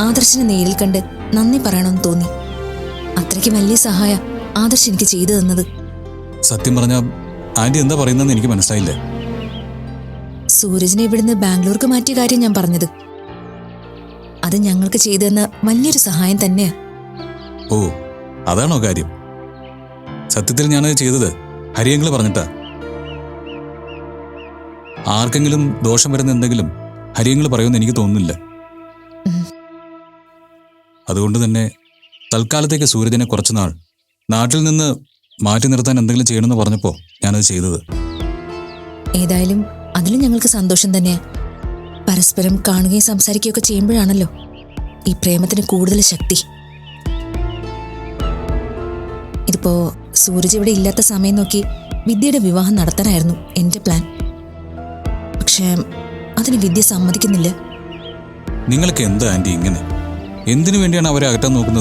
ആദർശിനെ നേരിൽ കണ്ട് നന്ദി പറയണമെന്ന് തോന്നി. അത്രയ്ക്ക് വലിയ സഹായ ആദർശ് എനിക്ക് ചെയ്തു തന്നത്. സത്യം പറഞ്ഞ ആന്റി എന്താ പറയുന്നതെന്ന് എനിക്ക് മനസ്സിലായില്ല. സൂരജിനെ ഇവിടുന്ന് ബാംഗ്ലൂർക്ക് മാറ്റിയ കാര്യം ഞാൻ പറഞ്ഞത്. അത് ഞങ്ങൾക്ക് ചെയ്തു തന്ന വലിയൊരു സഹായം തന്നെയാ. ഓ അതാണോ കാര്യം? സത്യത്തിൽ ഞാനത് ചെയ്തത് ഹരിയങ്ങൾ പറഞ്ഞിട്ടാ. ആർക്കെങ്കിലും ദോഷം വരുന്ന എന്തെങ്കിലും ഹരിയങ്ങൾ പറയുമെന്ന് എനിക്ക് തോന്നുന്നില്ല. അതുകൊണ്ട് തന്നെ തൽക്കാലത്തേക്ക് സൂരജിനെ കുറച്ചുനാൾ നാട്ടിൽ നിന്ന് മാറ്റി നിർത്താൻ എന്തെങ്കിലും ചെയ്യണമെന്ന് പറഞ്ഞപ്പോൾ ഞാനത് ചെയ്തത്. ഏതായാലും അതിലും ഞങ്ങൾക്ക് സന്തോഷം തന്നെയാ. പരസ്പരം കാണുകയും സംസാരിക്കുകയൊക്കെ ചെയ്യുമ്പോഴാണല്ലോ ഈ പ്രേമത്തിന് കൂടുതൽ ശക്തി. ഇതിപ്പോ സൂരജ് ഇവിടെ ഇല്ലാത്ത സമയം നോക്കി വിദ്യയുടെ വിവാഹം നടത്താനായിരുന്നു എന്റെ പ്ലാൻ. പക്ഷേ അതിന് വിദ്യ സമ്മതിക്കുന്നില്ല. നിങ്ങൾക്ക് എന്താ ആന്റി ഇങ്ങനെ? എന്തിനു വേണ്ടിയാണ് അവരെ അകറ്റാൻ നോക്കുന്നത്?